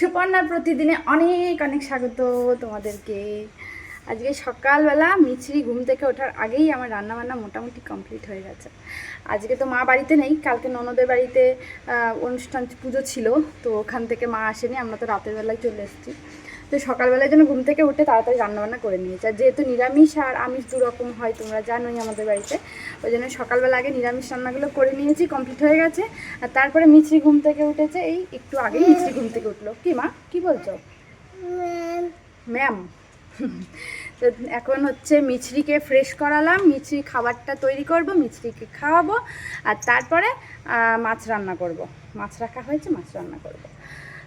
সুপর্ণা প্রতিদিনে অনেক অনেক স্বাগত তোমাদেরকে। আজকে সকালবেলা মিছরি ঘুম থেকে ওঠার আগেই আমার রান্নাবান্না মোটামুটি কমপ্লিট হয়ে গেছে। আজকে তো মা বাড়িতে নেই, কালকে ননদের বাড়িতে অনুষ্ঠান, পুজো ছিল, তো ওখান থেকে মা আসেনি, আমরা তো রাতের বেলায় চলে এসেছি। তো সকালবেলায় যেন ঘুম থেকে উঠে তাড়াতাড়ি রান্নাবান্না করে নিয়েছে। আর যেহেতু নিরামিষ আর আমিষ দু রকম হয় তোমরা জানোই আমাদের বাড়িতে। ওই জন্য সকালবেলা আগে নিরামিষ রান্নাগুলো করে নিয়েছি কমপ্লিট হয়ে গেছে। আর তারপরে মিছরি ঘুম থেকে উঠেছে এই একটু আগেই মিছরি ঘুম থেকে উঠল। কি মা? কি বলছো? ম্যাম। তো এখন হচ্ছে মিছরিকে ফ্রেশ করালাম মিছরি খাবারটা তৈরি করব মিছরিকে খাওয়াবো আর তারপরে মাছ রান্না করব। মাছ রাখা হয়েছে মাছ রান্না করব।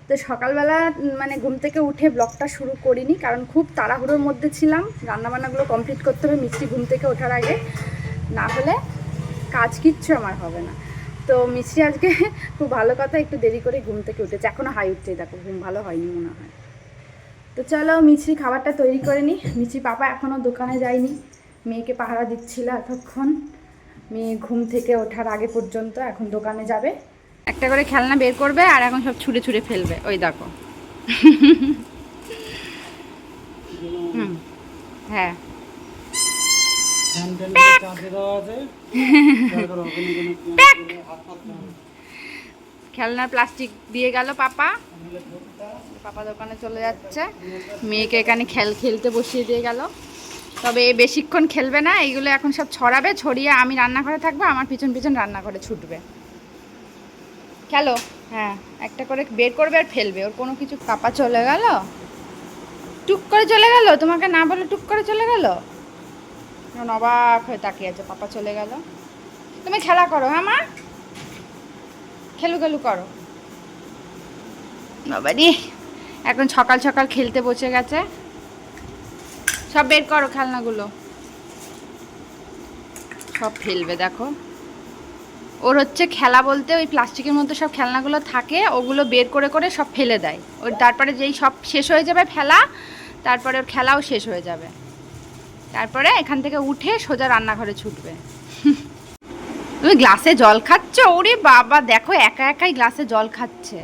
তো সকালবেলা মানে ঘুম থেকে উঠে ব্লগটা শুরু করিনি, কারণ খুব তাড়াহুড়োর মধ্যে ছিলাম। রান্নাবান্নাগুলো কমপ্লিট করতে হবে, মিষ্টি ঘুম থেকে ওঠার আগে। না হলে কাজ কিচ্ছু আমার হবে না। তো মিষ্টি আজকে খুব ভালো কথা, একটু দেরি করে ঘুম থেকে উঠেছে। এখনও হাই উঠছে দেখো, ঘুম ভালো হয়নি মনে হয়। তো চলো মিছরি খাবারটা তৈরি করে নিই মিছরি পাপা এখনও দোকানে যায়নি। মেয়েকে পাহারা দিচ্ছিল এতক্ষণ। মেয়ে ঘুম থেকে ওঠার আগে পর্যন্ত এখন দোকানে যাবে। একটা করে খেলনা বের করবে আর এখন সব ছুঁড়ে ছুঁড়ে ফেলবে। ওই দেখো। হ্যাঁ। খেলনার প্লাস্টিক দিয়ে গেল পাপা। পাপা দোকানে চলে যাচ্ছে। মেয়েকে এখানে খেল খেলতে বসিয়ে দিয়ে গেল। তবে বেশিক্ষণ খেলবে না এইগুলো এখন সব ছড়াবে, ছড়িয়ে আমি রান্নাঘরে থাকব, আমার পিছন পিছন রান্নাঘরে ছুটবে। খেলো? হ্যাঁ একটা করে বের করবে আর ফেলবে। ওর কোনো কিছু কাপা চলে গেল? টুক করে চলে গেল? তোমাকে না বলে টুক করে চলে গেল? এখন অবাক হয়ে তাকিয়ে আছে, পাপা চলে গেল। তুমি খেলা করো হ্যাঁ মা? খেলু খেলু করো বাবারি এখন সকাল সকাল খেলতে বসে গেছে। সব বের করো খেলনাগুলো। সব ফেলবে, দেখো। ওর হচ্ছে খেলা বলতে ওই প্লাস্টিকের মধ্যে সব খেলনাগুলো থাকে, ওগুলো বের করে করে সব ফেলে দেয়। ওর তারপরে যেই সব শেষ হয়ে যাবে ফেলা তারপরে ওর খেলাও শেষ হয়ে যাবে। তারপরে এখান থেকে উঠে সোজা রান্নাঘরে ছুটবে। তুমি গ্লাসে জল খাচ্ছ? ওরে বাবা, দেখো একা একাই গ্লাসে জল খাচ্ছে।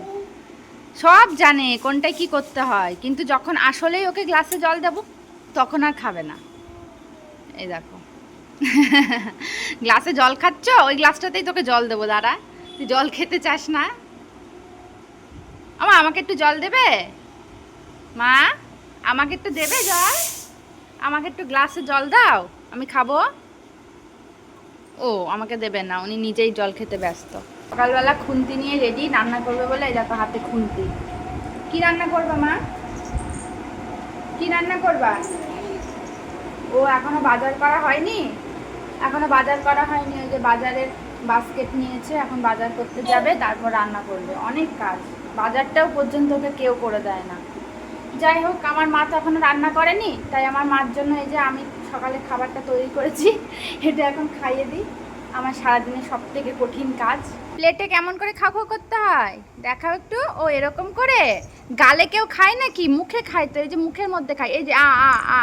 সব জানে কোনটায় কি করতে হয়, কিন্তু যখন আসলেই ওকে গ্লাসে জল দেব, তখন আর খাবে না। এই দেখো। গ্লাসে জল খাচ্ছ? ওই গ্লাসটাতেই তোকে জল দেবো, দাঁড়া। তুই জল খেতে চাস না? আমা, আমাকে একটু জল দেবে? মা, আমাকে একটু দেবে জল? আমাকে একটু গ্লাসে জল দাও, আমি খাব। ও, আমাকে দেবে না, উনি নিজেই জল খেতে ব্যস্ত। সকালবেলা খুন্তি নিয়ে রেডি রান্না করবে বলে এই দেখো হাতে খুন্তি। কি রান্না করবা, মা? কি রান্না করবা? ও, এখনও বাজার করা হয়নি? এখনও বাজার করা হয়নি, ওই যে বাজারের বাস্কেট নিয়েছে, এখন বাজার করতে যাবে, তারপর রান্না করবে। অনেক কাজ। বাজারটাও পর্যন্ত ওকে কেউ করে দেয় না। যাই হোক, আমার মা তো এখনও রান্না করেনি, তাই আমার মার জন্য এই যে আমি সকালে খাবারটা তৈরি করেছি, এটা এখন খাইয়ে দিই। আমার সারাদিনের সব থেকে কঠিন কাজ। প্লেটে কেমন করে খাও খাও করতে হয়? দেখাও একটু। ও এরকম করে? গালে কেউ খায় নাকি? মুখে খায় তো, এই যে মুখের মধ্যে খায়। এই যে আ আ আ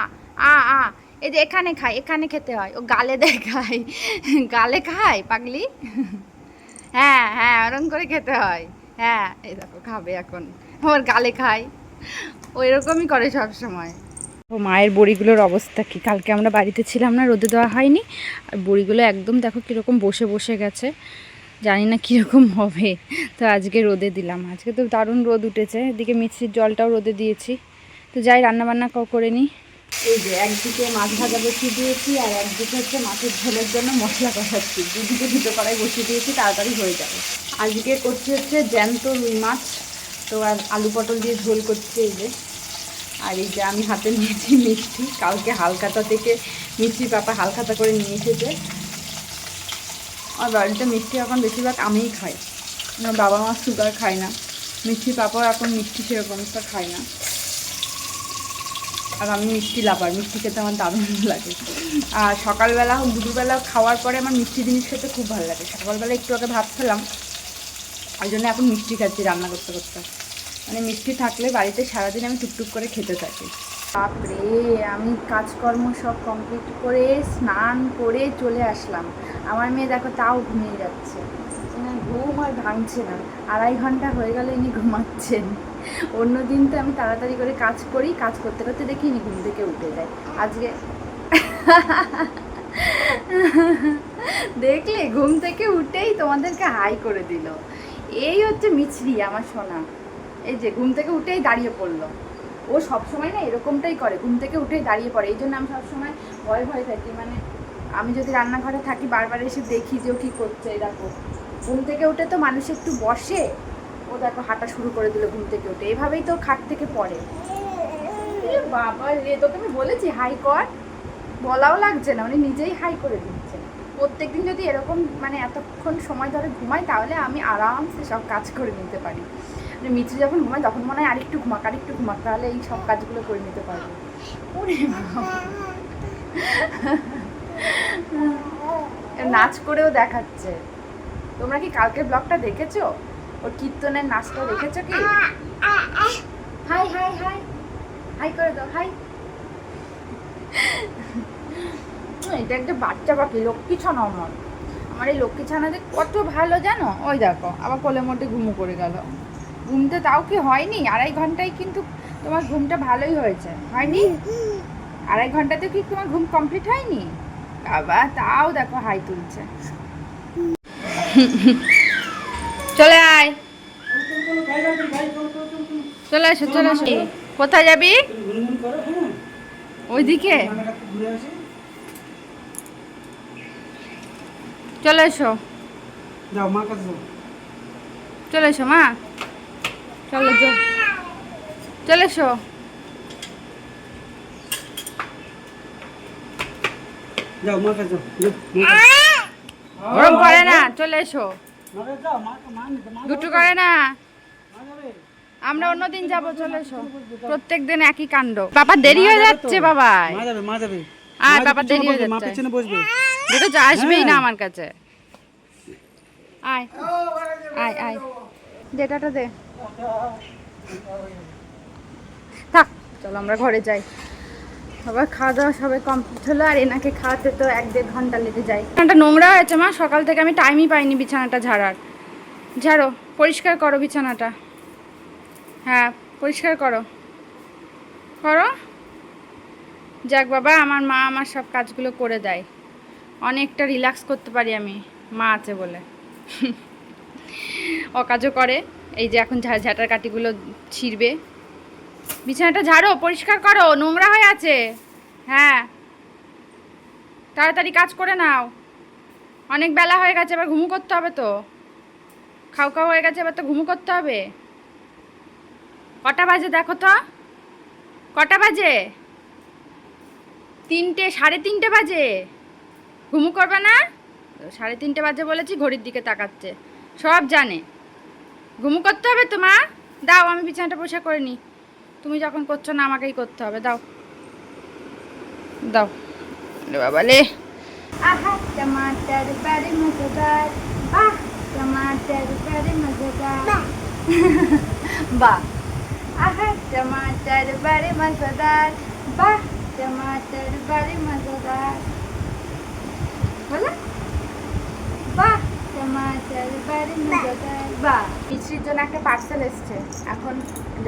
আ আ। এই যে এখানে খায় এখানে খেতে হয়। ও গালে দেয় খায় গালে খায়, পাগলি? হ্যাঁ হ্যাঁ ওরকম করে খেতে হয়। হ্যাঁ এই দেখো, খাবে এখন। আমার গালে খায়। ও এরকমই করে সব সময় ও মায়ের বড়িগুলোর অবস্থা কি? কালকে আমরা বাড়িতে ছিলাম না, রোদে দেওয়া হয়নি। আর বড়িগুলো একদম দেখো কীরকম বসে বসে গেছে। জানি না কীরকম হবে। তো আজকে রোদে দিলাম। আজকে তো দারুণ রোদ উঠেছে। এদিকে মিক্সির জলটাও রোদে দিয়েছি। তো যাই, রান্নাবান্না করে নিই। এই যে একদিকে মাছ ভাজা বসিয়ে দিয়েছি আর একদিকে হচ্ছে মাছের ঝোলের জন্য মশলা কষাচ্ছি। দুদিকে দুটো কড়াই বসিয়ে দিয়েছি, তাড়াতাড়ি হয়ে যাবে। আজকে করছি হচ্ছে জ্যান্ত রুই মাছ। তো আর আলু পটল দিয়ে ঝোল করছি এই যে। আর এই যে আমি হাতে নিয়েছি মিষ্টি। কালকে হালকাতা থেকে মিষ্টি পাপা হালকাতা করে নিয়ে এসেছে। আমার বাড়িতে মিষ্টি এখন বেশিরভাগ আমিই খাই। আমার বাবা মা সুগার খায় না। মিষ্টি পাপাও এখন মিষ্টি সেরকম একটা খায় না। আর আমি মিষ্টি লাভার, মিষ্টি খেতে আমার দারুণ লাগে। আর সকালবেলা হোক, দুপুরবেলা খাওয়ার পরে আমার মিষ্টি জিনিস খেতে খুব ভালো লাগে। সকালবেলা একটু আগে ভাত খেলাম, ওই জন্য এখন মিষ্টি খাচ্ছি রান্না করতে করতে। মানে মিষ্টি থাকলে বাড়িতে সারাদিন আমি টুকটুক করে খেতে থাকি। বাপরে, আমি কাজকর্ম সব কমপ্লিট করে স্নান করে চলে আসলাম। আমার মেয়ে দেখো তাও ঘুমিয়ে যাচ্ছে। মানে ঘুম আর ভাঙছে না। আড়াই ঘণ্টা হয়ে গেল ইনি ঘুমাচ্ছেন। অন্য দিন তো আমি তাড়াতাড়ি করে কাজ করি, কাজ করতে করতে দেখি ইনি ঘুম থেকে উঠে যায়। আজকে দেখলে ঘুম থেকে উঠেই তোমাদেরকে হাই করে দিল। এই হচ্ছে মিছরি, আমার সোনা। এই যে ঘুম থেকে উঠেই দাঁড়িয়ে পড়ল। ও সবসময় না এরকমটাই করে, ঘুম থেকে উঠেই দাঁড়িয়ে পড়ে। এই জন্য আমি সবসময় ভয় ভয় থাকি। মানে আমি যদি রান্নাঘরে থাকি, বারবার এসে দেখি যে ও কী করছে, এরকম। ঘুম থেকে উঠে তো মানুষ একটু বসে। ও দেখো হাঁটা শুরু করে দিল ঘুম থেকে উঠে। এভাবেই তো খাট থেকে পড়ে। বাবা রে, তোকে আমি বলেছি হাই কর। বলাও লাগছে না, উনি নিজেই হাই করে দিচ্ছে প্রত্যেক দিন যদি এরকম মানে এতক্ষণ সময় ধরে ঘুমাই, তাহলে আমি আরামসে সব কাজ করে নিতে পারি। মানে মিত্রি যখন ঘুমায় তখন মনে হয় আরেকটু ঘুমাক আরেকটু ঘুমাক, তাহলে এই সব কাজগুলো করে নিতে পারব। নাচ করেও দেখাচ্ছে। তোমরা কি কালকের ব্লগটা দেখেছ? ওর কীর্তনের নাচটা দেখেছ কি? High high high. হাই করে দাও, হাই। এটা একটা বাচ্চা পাখি, লক্ষ্মী ছানা আমার। আমার এই লক্ষ্মী ছানাদের কত ভালো জানো? ওই দেখো আবার কোলের মধ্যে ঘুমু করে গেল। ঘুমতে তাও কি হয়নি? আড়াই ঘন্টায় কিন্তু তোমার ঘুমটা ভালোই হয়েছে। হয়নি? আড়াই ঘন্টাতে কি তোমার ঘুম কমপ্লিট হয়নি? বাবা, তাও দেখো হাই তুলছে। চলে আয়। চলে আসো চলে আসো। কোথায় যাবি? ওইদিকে। চলে এসো। যাও মা কাছে চলে এসো মা। চলো চলে এসো। যাও মা যাও যাও, মা কাছে। গরম করে না চলে এসো। দুটু করে না? আমরা অন্যদিন যাব চলে এসো। প্রত্যেক দিন একই কাণ্ড। বাবা দেরি হয়ে যাচ্ছে বাবাই মা যাবে মা যাবে। আয়, মা বাবা দেরি হয়ে যাচ্ছে। দুটো তো আসবেই না হ্যাঁ। আমার কাছে। আয়। আয় আয়। ডেটাটা দে। থাক চলো আমরা ঘরে যাই। সবাই খাওয়া দাওয়া সবাই কমপ্লিট হলো আর এনাকে খাওয়াতে তো এক দেড় ঘণ্টা লেগে যায়। বিছানাটা নোংরা হয়েছে মা, সকাল থেকে আমি টাইমই পাইনি বিছানাটা ঝাড়ার। ঝাড়ো, পরিষ্কার করো বিছানাটা। হ্যাঁ পরিষ্কার করো। করো। যাক বাবা, আমার মা আমার সব কাজগুলো করে দেয়। অনেকটা রিল্যাক্স করতে পারি আমি, মা আছে বলে। অকাজও করে, এই যে এখন ঝাঁটার কাটিগুলো ছিঁড়বে। বিছানাটা ঝাড়ো, পরিষ্কার করো, নোংরা হয়ে আছে। হ্যাঁ। তাড়াতাড়ি কাজ করে নাও। অনেক বেলা হয়ে গেছে, এবার ঘুমু করতে হবে তো। খাও খাও হয়ে গেছে, এবার তো ঘুমু করতে হবে। কটা বাজে দেখো তো? কটা বাজে? তিনটে, সাড়ে তিনটে বাজে। ঘুমু করবে না? সাড়ে তিনটে বাজে বলেছি, ঘড়ির দিকে তাকাচ্ছে। সব জানে। ঘুমু করতে হবে তো, মা? দাও, আমি বিছানাটা পরিষ্কার করে নিই। তুমি যখন করছ না আমাকেই করতে হবে। দাও। দাও। বাবা লে। আহা টমাটার বাড়ি মজাদার। বাহ টমাটার বাড়ি মজাদার। বাহ। আহা টমাটার বাড়ি মজাদার। বাহ টমাটার বাড়ি মজাদার। বলো। বাহ মিছরির জন্য একটা পার্সেল এসছে। এখন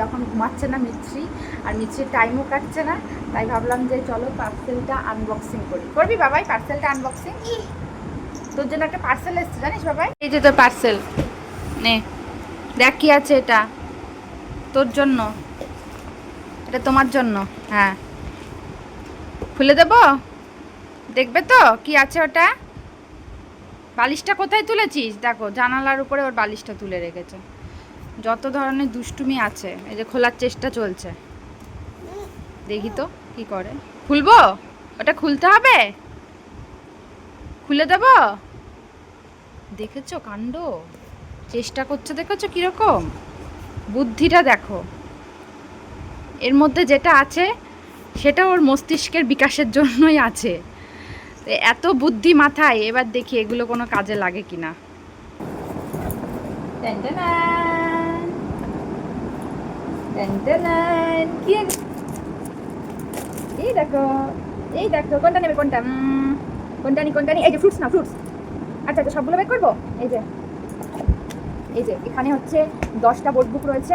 যখন ঘুমাচ্ছে না মিছরি, আর মিছরির টাইমও কাটছে না, তাই ভাবলাম যে চলো পার্সেলটা আনবক্সিং করি। করবি বাবাই পার্সেলটা আনবক্সিং তোর জন্য একটা পার্সেল এসছে, জানিস বাবাই? এই যে তোর পার্সেল নে। দেখ কি আছে এটা। তোর জন্য। এটা তোমার জন্য হ্যাঁ। খুলে দেব? দেখবে তো কি আছে ওটা? বালিশটা কোথায় তুলেছিস? দেখো, জানালার উপরে ওর বালিশটা তুলে রেখেছে। যত ধরনের দুষ্টুমি আছে, এই যে খোলার চেষ্টা চলছে। দেখি তো কি করে। খুলবো? ওটা খুলতে হবে? খুলে দেব? দেখেছ কাণ্ড? চেষ্টা করছে দেখেছ কীরকম? বুদ্ধিটা দেখো। এর মধ্যে যেটা আছে, সেটা ওর মস্তিষ্কের বিকাশের জন্যই আছে। এত বুদ্ধি মাথায়, এবার দেখি এগুলো কোনো কাজে লাগে কিনা। এই দেখো এই দেখো, কোনটা নেবে, কোনটা? এই যে ফ্রুটস না ফ্রুটস আচ্ছা আচ্ছা সবগুলো বের করব? এই যে এই যে, এখানে হচ্ছে দশটা বুক রয়েছে।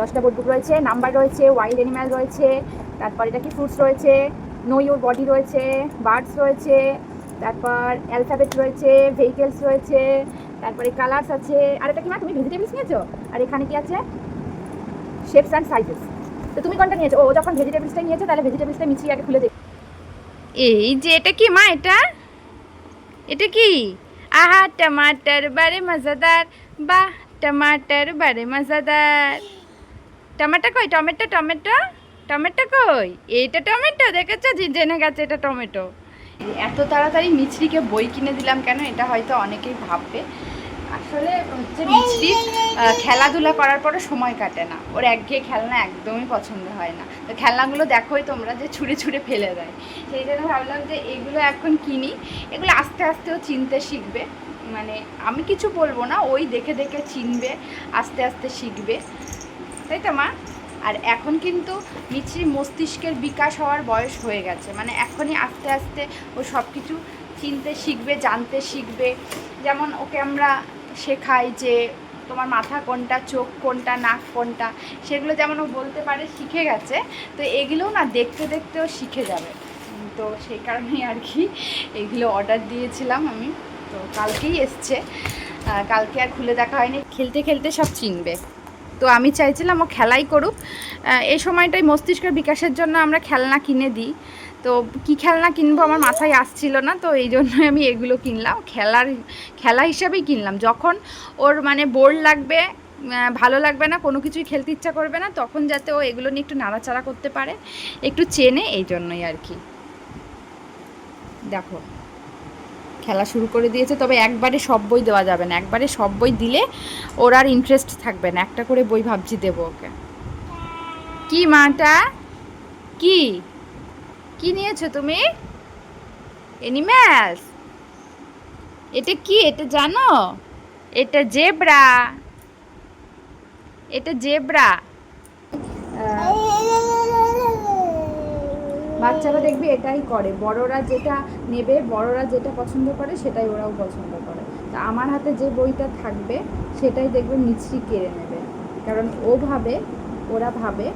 দশটা বুক রয়েছে নাম্বার রয়েছে ওয়াইল্ড অ্যানিম্যাল রয়েছে, তারপর এটা কি ফ্রুটস রয়েছে? নো ইউর বডি রয়েছে বার্ডস রয়েছে, তারপর অ্যালফাবেট রয়েছে ভেহিকেলস রয়েছে, তারপরে কালার্স আছে। আর এটা কি মা, তুমি ভেজিটেবলস নিয়েছো? আর এখানে কি আছে? শেপস অ্যান্ড সাইজেস তো তুমি কোনটা নিয়েছো? ও যখন ভেজিটেবলসটা নিয়েছো, তাহলে ভেজিটেবলসটা মিছিয়ে আগে খুলে দেখ। এই যে এটা কি মা এটা? এটা কি? আহা টমাটার বারে মজাদার। বাহ টমাটার বারে মজাদার। টমেটো কই? Tomato tomato? টমেটো কই? এইটা টমেটো? দেখেছ? জেনে গেছে এটা টমেটো। এত তাড়াতাড়ি মিছরিকে বই কিনে দিলাম কেন? এটা হয়তো অনেকেই ভাববে। আসলে হচ্ছে মিছরি খেলাধুলা করার পরে সময় কাটে না। ওর একঘেয়ে খেলনা একদমই পছন্দ হয় না। তো খেলনাগুলো দেখোই তোমরা যে ছুঁড়ে ছুঁড়ে ফেলে দেয়। সেই জন্য ভাবলাম যে এগুলো এখন কিনি। এগুলো আস্তে আস্তেও চিনতে শিখবে। মানে আমি কিছু বলব না, ওই দেখে দেখে চিনবে, আস্তে আস্তে শিখবে। তাই তো, মা? আর এখন কিন্তু মিছরির মস্তিষ্কের বিকাশ হওয়ার বয়স হয়ে গেছে। মানে এখনই আস্তে আস্তে ও সব কিছু চিনতে শিখবে, জানতে শিখবে। যেমন ওকে আমরা শেখাই যে তোমার মাথা কোনটা, চোখ কোনটা, নাক কোনটা, সেগুলো যেমন ও বলতে পারে, শিখে গেছে। তো এগুলোও না দেখতে দেখতেও শিখে যাবে। তো সেই কারণেই আর কি এগুলো অর্ডার দিয়েছিলাম আমি। তো কালকেই এসছে। কালকে আর খুলে দেখা হয়নি। খেলতে খেলতে সব চিনবে। তো আমি চাইছিলাম ও খেলাই করুক। এই সময়টাই মস্তিষ্কের বিকাশের জন্য আমরা খেলনা কিনে দিই। তো কি খেলনা কিনবো আমার মাথায় আসছিল না, তো এই জন্য আমি এগুলো কিনলাম। খেলার, খেলা হিসাবেই কিনলাম। যখন ওর মানে বোর লাগবে ভালো লাগবে না, কোনো কিছুই খেলতে ইচ্ছা করবে না, তখন যাতে ও এগুলো নিয়ে একটু নাড়াচাড়া করতে পারে, একটু চেনে, এই জন্যই আর কি। দেখো। খেলা শুরু করে দিয়েছে, তবে একবারে সব বই দেওয়া যাবে না। একবারে সব বই দিলে ওর আর ইন্টারেস্ট থাকবে না। একটা করে বই ভাবছি দেবো ওকে। কি মাটা? কি? কি নিয়েছো তুমি? এনিম্যালস এটা কি? এটা জানো? এটা জেব্রা। এটা জেব্রা। বাচ্চারা দেখবি এটাই করে। বড়রা যেটা নেবে, বড়রা যেটা পছন্দ করে, সেটাই ওরাও পছন্দ করে। তা আমার হাতে যে বইটা থাকবে, সেটাই দেখবে মিছরি কেড়ে নেবে। কারণ ও ভাবে, ওরা ভাবে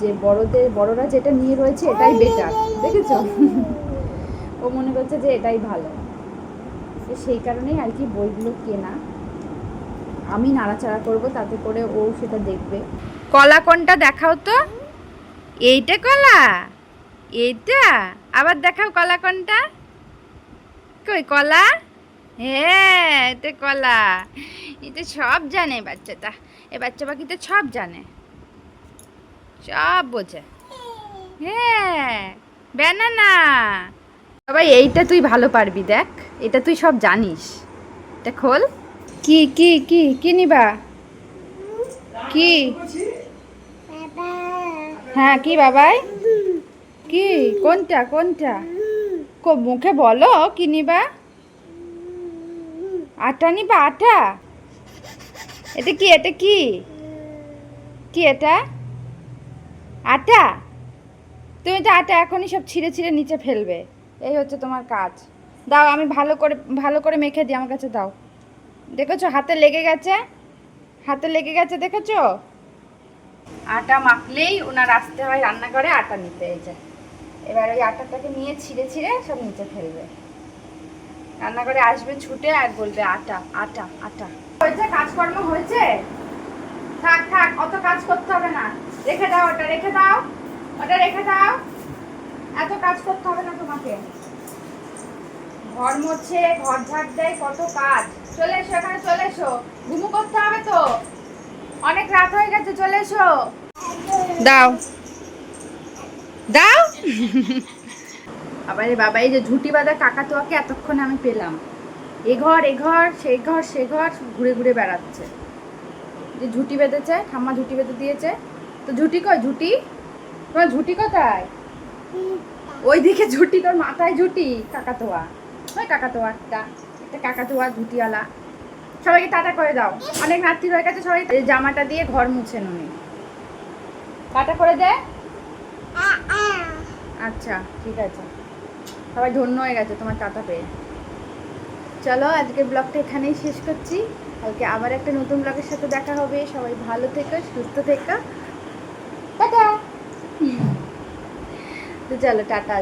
যে বড়দের, বড়রা যেটা নিয়ে রয়েছে, এটাই বেটার দেখেছ? ও মনে করছে যে এটাই ভালো। তো সেই কারণেই আর কি বইগুলো কেনা। আমি নাড়াচাড়া করব, তাতে করে ও সেটা দেখবে। কলা কোনটা দেখাও তো। এইটা কলা? এইটা? আবার দেখাও কলা কোনটা? কই কলা? হ্যাঁ এটা কলা। এটা সব জানে বাচ্চাটা। এ বাচ্চা পাখি তো সব জানে। সব বোঝে। হ্যাঁ ব্যানানা সবাই এইটা তুই ভালো পারবি দেখ। এটা তুই সব জানিস। এটা খোল। কি কি কি কি নিবা? কি? হ্যাঁ কি বাবাই? কি? কোনটা কোনটা? মুখে বলো, কি নিবা? আটা নিবা, আটা? এটা কি এটা কি? কি এটা? আটা? তুমি তো আটা এখনই সব ছিঁড়ে ছিঁড়ে নিচে ফেলবে। এই হচ্ছে তোমার কাজ। দাও, আমি ভালো করে ভালো করে মেখে দিই, আমার কাছে দাও। দেখেছ, হাতে লেগে গেছে? হাতে লেগে গেছে, দেখেছ? আটা মাখলেই ওনার আসতে হয় রান্নাঘরে, আটা নিতে, এই যে। এবার ওই আটাটাকে নিয়ে ছিঁড়ে ছিঁড়ে সব নিচে ফেলবে। রান্নাঘরে আসবে ছুটে আর বলবে, আটা আটা আটা। হয়েছে, কাজকর্ম হয়েছে? থাক থাক, অত কাজ করতে হবে না। রেখে দাও ওটা, রেখে দাও, ওটা রেখে দাও। এত কাজ করতে হবে না তোমাকে। ঘর মোছে, ঘর ঝাড় দেয়, কত কাজ। চলে এসো এখানে, চলে এসো। ঘুমু করতে হবে তো। অনেক রাত হয়ে গেছে, চলে এসো। দাও। দাও। আবার বাবা, এই যে ঝুটি বাঁধা কাকাতুয়াকে এতক্ষণ আমি পেলাম। এ ঘর এ ঘর সেই ঘর, সে ঘর, ঘুরে ঘুরে বেড়াচ্ছে। যে ঝুটি বেঁধেছে, ঠাম্মা ঝুটি বেঁধে দিয়েছে। তো ঝুটি কই, ঝুটি? তোমার ঝুটি কোথায়? ওইদিকে ঝুটি, তোর মাথায় ঝুটি, কাকাতোয়া। ওই কাকাতোয়া একটা একটা কাকাতোয়া ঝুটিওয়ালা। সবাইকে টাটা করে দাও। অনেক রাত্রি হয়ে গেছে, সবাই জামাটা দিয়ে ঘর মুছে নুনি। টাটা করে দে। আচ্ছা ঠিক আছে। সবাই ধন্য হয়ে গেছে তোমার টাটা পেয়ে। চলো, আজকের ব্লগটা এখানেই শেষ করছি। কালকে আবার একটা নতুন ব্লগের সাথে দেখা হবে। সবাই ভালো থেকো, সুস্থ থেকো। টাটা! তো চলো, টাটা।